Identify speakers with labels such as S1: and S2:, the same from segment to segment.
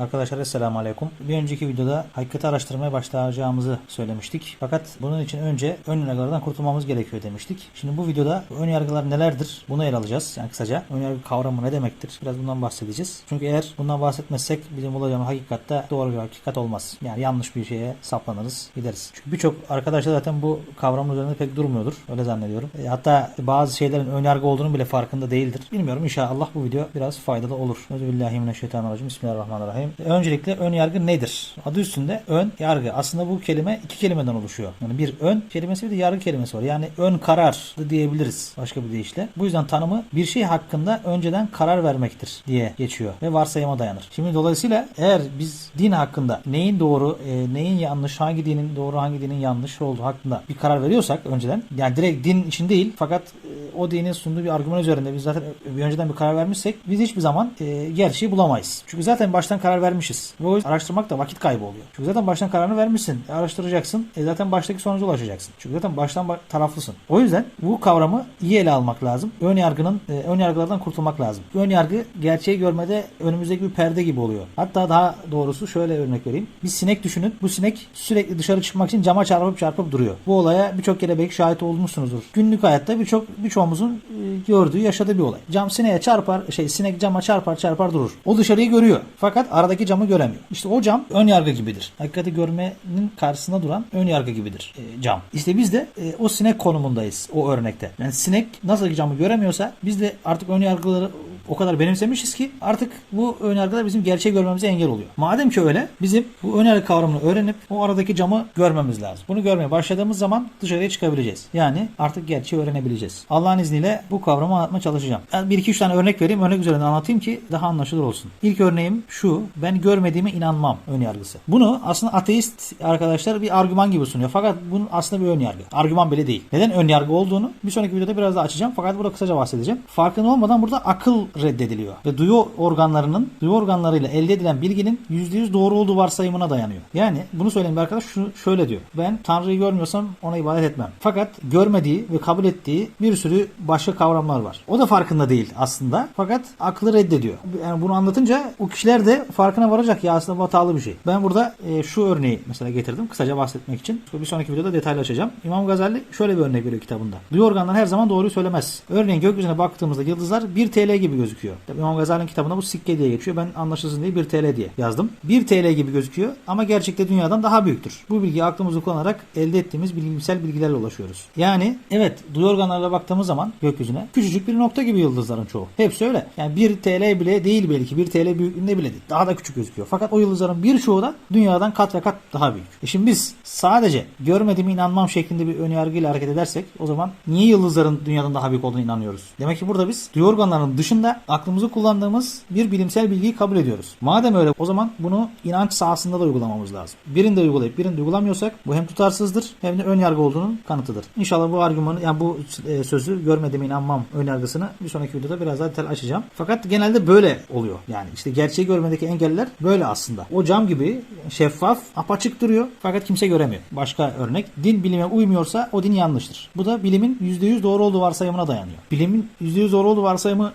S1: Arkadaşlar Esselamu Aleyküm. Bir önceki videoda hakikati araştırmaya başlayacağımızı söylemiştik. Fakat bunun için önce ön yargılardan kurtulmamız gerekiyor demiştik. Şimdi bu videoda ön yargılar nelerdir? Bunu ele alacağız. Yani kısaca ön yargı kavramı ne demektir? Biraz bundan bahsedeceğiz. Çünkü eğer bundan bahsetmezsek bizim bulacağımız hakikatte doğru bir hakikat olmaz. Yani yanlış bir şeye saplanırız, gideriz. Çünkü birçok arkadaşlar zaten bu kavramın üzerinde pek durmuyordur. Öyle zannediyorum. E, hatta bazı şeylerin ön yargı olduğunu bile farkında değildir. Bilmiyorum inşallah bu video biraz faydalı olur. Euzubillahimineşşeytanirracim. Bismillahirrahmanirrahim. Öncelikle ön yargı nedir? Adı üstünde ön yargı. Aslında bu kelime iki kelimeden oluşuyor. Yani bir ön kelimesi bir de yargı kelimesi var. Yani ön karar diyebiliriz başka bir deyişle. Bu yüzden tanımı bir şey hakkında önceden karar vermektir diye geçiyor ve varsayıma dayanır. Şimdi dolayısıyla eğer biz din hakkında neyin doğru, e, neyin yanlış, hangi dinin doğru, hangi dinin yanlış olduğu hakkında bir karar veriyorsak önceden yani direkt din için değil fakat e, o dinin sunduğu bir argüman üzerinde biz zaten önceden bir karar vermişsek biz hiçbir zaman e, gerçeği bulamayız. Çünkü zaten baştan karar vermişiz. Ve o yüzden araştırmak da vakit kaybı oluyor. Çünkü zaten baştan kararını vermişsin. E, araştıracaksın. E, zaten baştaki sonuca ulaşacaksın. Çünkü zaten baştan ba- taraflısın. O yüzden bu kavramı iyi ele almak lazım. Ön yargının e, ön yargılardan kurtulmak lazım. Ön yargı gerçeği görmede önümüzdeki bir perde gibi oluyor. Hatta daha doğrusu şöyle örnek vereyim. Bir sinek düşünün. Bu sinek sürekli dışarı çıkmak için cama çarpıp çarpıp duruyor. Bu olaya birçok kere belki şahit olmuşsunuzdur. Günlük hayatta birçok birçoğumuzun e, gördüğü, yaşadığı bir olay. Cam sineğe çarpar, şey sinek cama çarpar çarpar durur. O dışarıyı görüyor. Fakat aradaki camı göremiyor. İşte o cam ön yargı gibidir. Hakikati görmenin karşısında duran ön yargı gibidir e, cam. İşte biz de e, o sinek konumundayız o örnekte. Yani sinek nasıl ki camı göremiyorsa biz de artık ön yargıları o kadar benimsemişiz ki artık bu ön yargılar bizim gerçeği görmemize engel oluyor. Madem ki öyle bizim bu ön yargı kavramını öğrenip o aradaki camı görmemiz lazım. Bunu görmeye başladığımız zaman dışarıya çıkabileceğiz. Yani artık gerçeği öğrenebileceğiz. Allah'ın izniyle bu kavramı anlatmaya çalışacağım. Ben bir iki üç tane örnek vereyim. Örnek üzerinden anlatayım ki daha anlaşılır olsun. İlk örneğim şu. Ben görmediğime inanmam ön yargısı. Bunu aslında ateist arkadaşlar bir argüman gibi sunuyor. Fakat bunun aslında bir ön yargı. Argüman bile değil. Neden ön yargı olduğunu bir sonraki videoda biraz daha açacağım. Fakat burada kısaca bahsedeceğim. Farkında olmadan burada akıl reddediliyor. Ve duyu organlarının, duyu organlarıyla elde edilen bilginin %100 doğru olduğu varsayımına dayanıyor. Yani bunu söyleyen bir arkadaş şu, şöyle diyor. Ben Tanrı'yı görmüyorsam ona ibadet etmem. Fakat görmediği ve kabul ettiği bir sürü başka kavramlar var. O da farkında değil aslında. Fakat aklı reddediyor. Yani bunu anlatınca o kişiler de farkına varacak ya aslında bu hatalı bir şey. Ben burada e, şu örneği mesela getirdim kısaca bahsetmek için. Bir sonraki videoda detaylı açacağım. İmam Gazali şöyle bir örnek veriyor kitabında. Duyu organları her zaman doğruyu söylemez. Örneğin gökyüzüne baktığımızda yıldızlar 1 TL gibi gözüküyor. Tabii İmam Gazali'nin kitabında bu sikke diye geçiyor. Ben anlaşılsın diye 1 TL diye yazdım. 1 TL gibi gözüküyor ama gerçekte dünyadan daha büyüktür. Bu bilgiyi aklımızda kullanarak elde ettiğimiz bilimsel bilgilerle ulaşıyoruz. Yani evet duyu organlarıyla baktığımız zaman gökyüzüne küçücük bir nokta gibi yıldızların çoğu. Hepsi öyle. Yani 1 TL bile değil belki 1 TL büyüklüğünde bile değil. Daha da küçük gözüküyor. Fakat o yıldızların birçoğu da dünyadan kat ve kat daha büyük. E şimdi biz sadece görmediğime inanmam şeklinde bir önyargıyla hareket edersek o zaman niye yıldızların dünyadan daha büyük olduğunu inanıyoruz? Demek ki burada biz duyu organlarının dışında aklımızı kullandığımız bir bilimsel bilgiyi kabul ediyoruz. Madem öyle o zaman bunu inanç sahasında da uygulamamız lazım. Birinde uygulayıp birinde uygulamıyorsak bu hem tutarsızdır hem de ön yargı olduğunun kanıtıdır. İnşallah bu argümanı yani bu e, sözü görmediğime inanmam ön yargısını bir sonraki videoda biraz daha detaylı açacağım. Fakat genelde böyle oluyor. Yani işte gerçeği görmedeki engeller böyle aslında. O cam gibi şeffaf, apaçık duruyor fakat kimse göremiyor. Başka örnek din bilime uymuyorsa o din yanlıştır. Bu da bilimin %100 doğru olduğu varsayımına dayanıyor. Bilimin %100 doğru olduğu varsayımı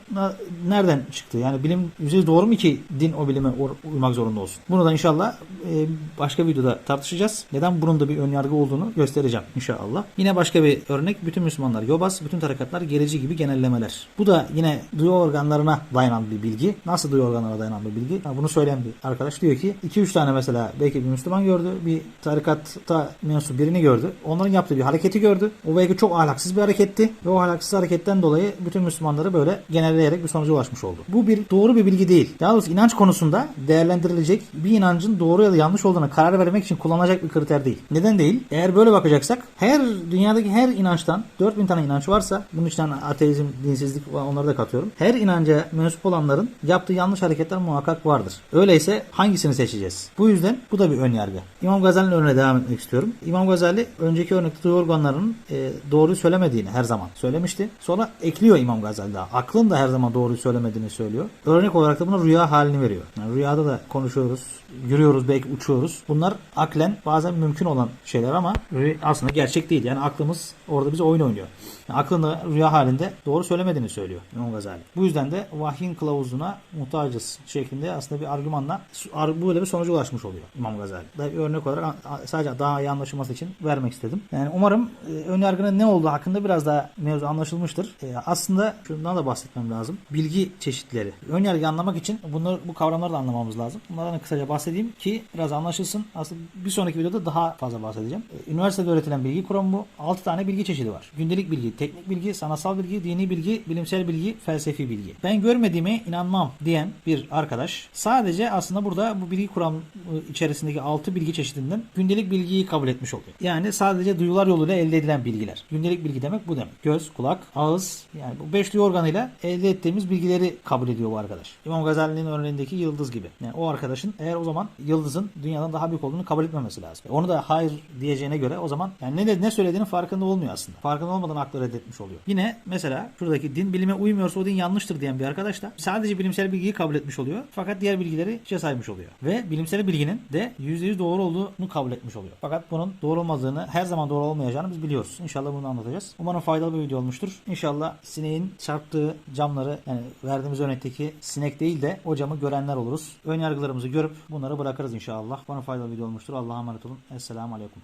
S1: nereden çıktı? Yani bilim %100 doğru mu ki din o bilime uymak zorunda olsun? Bunu da inşallah e, başka videoda tartışacağız. Neden bunun da bir önyargı olduğunu göstereceğim inşallah. Yine başka bir örnek bütün Müslümanlar yobaz, bütün tarikatlar gerici gibi genellemeler. Bu da yine duyu organlarına dayanan bir bilgi. Nasıl duyu organlarına dayanan bir bilgi? Ha, bunu söyleyen bir arkadaş diyor ki 2-3 tane mesela belki bir Müslüman gördü, bir tarikatta mensup birini gördü. Onların yaptığı bir hareketi gördü. O belki çok ahlaksız bir hareketti ve o ahlaksız hareketten dolayı bütün Müslümanları böyle genelleyerek bir sonuca ulaşmış oldu. Bu bir doğru bir bilgi değil. Daha doğrusu inanç konusunda değerlendirilecek bir inancın doğru ya da yanlış olduğuna karar vermek için kullanılacak bir kriter değil. Neden değil? Eğer böyle bakacaksak her dünyadaki her inançtan 4000 tane inanç varsa bunun içinden ateizm, dinsizlik onları da katıyorum. Her inanca mensup olanların yaptığı yanlış hareketler muhakkak vardır. Öyleyse hangisini seçeceğiz? Bu yüzden bu da bir ön yargı. İmam Gazali'nin örneğine devam etmek istiyorum. İmam Gazali önceki örnekte duyu organlarının e, doğruyu söylemediğini her zaman söylemişti. Sonra ekliyor İmam Gazali daha. Aklın da her zaman doğruyu söylemediğini söylüyor. Örnek olarak da buna rüya halini veriyor. Yani rüyada da konuşuyoruz, yürüyoruz, belki uçuyoruz. Bunlar aklen bazen mümkün olan şeyler ama aslında gerçek değil. Yani aklımız orada bize oyun oynuyor. Yani aklında rüya halinde doğru söylemediğini söylüyor İmam Gazali. Bu yüzden de vahyin kılavuzuna muhtacız şeklinde aslında bir argümanla ar- böyle bir sonuca ulaşmış oluyor İmam Gazali. Da bir örnek olarak sadece daha iyi anlaşılması için vermek istedim. Yani umarım e, ön yargının ne olduğu hakkında biraz daha mevzu anlaşılmıştır. E, aslında şundan da bahsetmem lazım. Bilgi çeşitleri. Ön yargı anlamak için bunları bu kavramları da anlamamız lazım. Bunlardan da kısaca bahsedeyim ki biraz anlaşılsın. Aslında bir sonraki videoda daha fazla bahsedeceğim. E, Üniversitede öğretilen bilgi kuramı bu. 6 tane bilgi çeşidi var. Gündelik bilgi, teknik bilgi, sanatsal bilgi, dini bilgi, bilimsel bilgi, felsefi bilgi. Ben görmediğime inanmam diyen bir arkadaş sadece aslında burada bu bilgi kuramı içerisindeki 6 bilgi çeşidinden gündelik bilgiyi kabul etmiş oluyor. Yani sadece duyular yoluyla elde edilen bilgiler. Gündelik bilgi demek bu demek. Göz, kulak, ağız yani bu beş duyu organıyla elde ettiğimiz bilgileri kabul ediyor bu arkadaş. İmam Gazali'nin örneğindeki yıldız gibi. Yani o arkadaşın eğer o zaman yıldızın dünyadan daha büyük olduğunu kabul etmemesi lazım. Onu da hayır diyeceğine göre o zaman yani ne ne söylediğinin farkında olmuyor aslında. Farkında olmadan aklı reddetmiş oluyor. Yine mesela şuradaki din bilime uymuyorsa o din yanlıştır diyen bir arkadaş da sadece bilimsel bilgiyi kabul etmiş oluyor. Fakat diğer bilgileri hiçe saymış oluyor. Ve bilimsel bilginin de %100 doğru olduğunu kabul etmiş oluyor. Fakat bunun doğru olmadığını, her zaman doğru olmayacağını biz biliyoruz. İnşallah bunu anlatacağız. Umarım faydalı bir video olmuştur. İnşallah sineğin çarptığı camları yani verdiğimiz örnekteki sinek değil de o camı görenler oluruz. Ön yargılarımızı görüp bunları bırakırız inşallah. Bana faydalı bir video olmuştur. Allah'a emanet olun. Esselamu Aleyküm.